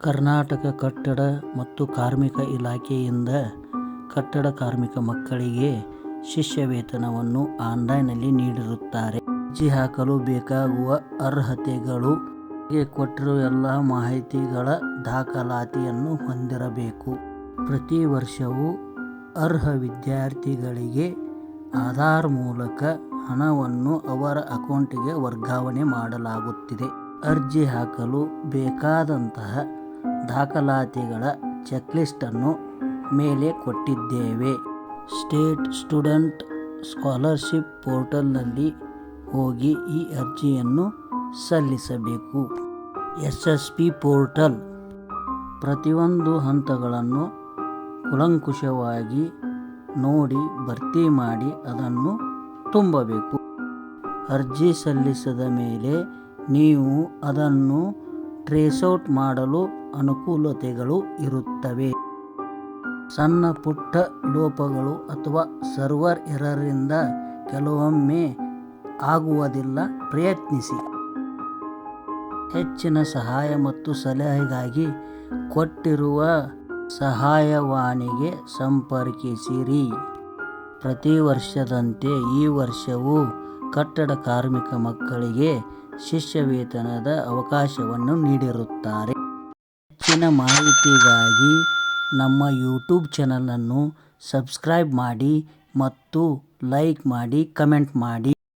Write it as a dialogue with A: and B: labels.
A: ಕರ್ನಾಟಕ ಕಟ್ಟಡ ಮತ್ತು ಕಾರ್ಮಿಕ ಇಲಾಖೆಯಿಂದ ಕಟ್ಟಡ ಕಾರ್ಮಿಕ ಮಕ್ಕಳಿಗೆ ಶಿಷ್ಯವೇತನವನ್ನು ಆನ್ಲೈನ್ನಲ್ಲಿ ನೀಡಿರುತ್ತಾರೆ. ಅರ್ಜಿ ಹಾಕಲು ಬೇಕಾಗುವ ಅರ್ಹತೆಗಳು ಕೊಟ್ಟಿರುವ ಎಲ್ಲ ಮಾಹಿತಿಗಳ ದಾಖಲಾತಿಯನ್ನು ಹೊಂದಿರಬೇಕು. ಪ್ರತಿ ವರ್ಷವೂ ಅರ್ಹ ವಿದ್ಯಾರ್ಥಿಗಳಿಗೆ ಆಧಾರ್ ಮೂಲಕ ಹಣವನ್ನು ಅವರ ಅಕೌಂಟಿಗೆ ವರ್ಗಾವಣೆ ಮಾಡಲಾಗುತ್ತಿದೆ. ಅರ್ಜಿ ಹಾಕಲು ಬೇಕಾದಂತಹ ದಾಖಲಾತಿಗಳ ಚೆಕ್ಲಿಸ್ಟನ್ನು ಮೇಲೆ ಕೊಟ್ಟಿದ್ದೇವೆ. ಸ್ಟೇಟ್ ಸ್ಟೂಡೆಂಟ್ ಸ್ಕಾಲರ್ಶಿಪ್ ಪೋರ್ಟಲ್ನಲ್ಲಿ ಹೋಗಿ ಈ ಅರ್ಜಿಯನ್ನು ಸಲ್ಲಿಸಬೇಕು. ಎಸ್ ಎಸ್ ಪಿ ಪೋರ್ಟಲ್ ಪ್ರತಿಯೊಂದು ಹಂತಗಳನ್ನು ಕುಲಂಕುಷವಾಗಿ ನೋಡಿ ಭರ್ತಿ ಮಾಡಿ ಅದನ್ನು ತುಂಬಬೇಕು. ಅರ್ಜಿ ಸಲ್ಲಿಸಿದ ಮೇಲೆ ನೀವು ಅದನ್ನು ಟ್ರೇಸ್ಔಟ್ ಮಾಡಲು ಅನುಕೂಲತೆಗಳು ಇರುತ್ತವೆ. ಸಣ್ಣ ಪುಟ್ಟ ಲೋಪಗಳು ಅಥವಾ ಸರ್ವರ್ ಎರರಿಂದ ಕೆಲವೊಮ್ಮೆ ಆಗುವುದಿಲ್ಲ ಪ್ರಯತ್ನಿಸಿ. ಹೆಚ್ಚಿನ ಸಹಾಯ ಮತ್ತು ಸಲಹೆಗಾಗಿ ಕೊಟ್ಟಿರುವ ಸಹಾಯವಾಣಿಗೆ ಸಂಪರ್ಕಿಸಿರಿ. ಪ್ರತಿ ವರ್ಷದಂತೆ ಈ ವರ್ಷವೂ ಕಟ್ಟಡ ಕಾರ್ಮಿಕ ಮಕ್ಕಳಿಗೆ ಶಿಷ್ಯವೇತನದ ಅವಕಾಶವನ್ನು ನೀಡಿರುತ್ತಾರೆ. ಹೆಚ್ಚಿನ ಮಾಹಿತಿಗಾಗಿ ನಮ್ಮ ಯೂಟ್ಯೂಬ್ ಚಾನೆಲ್ ಅನ್ನು ಸಬ್ಸ್ಕ್ರೈಬ್ ಮಾಡಿ ಮತ್ತು ಲೈಕ್ ಮಾಡಿ ಕಮೆಂಟ್ ಮಾಡಿ.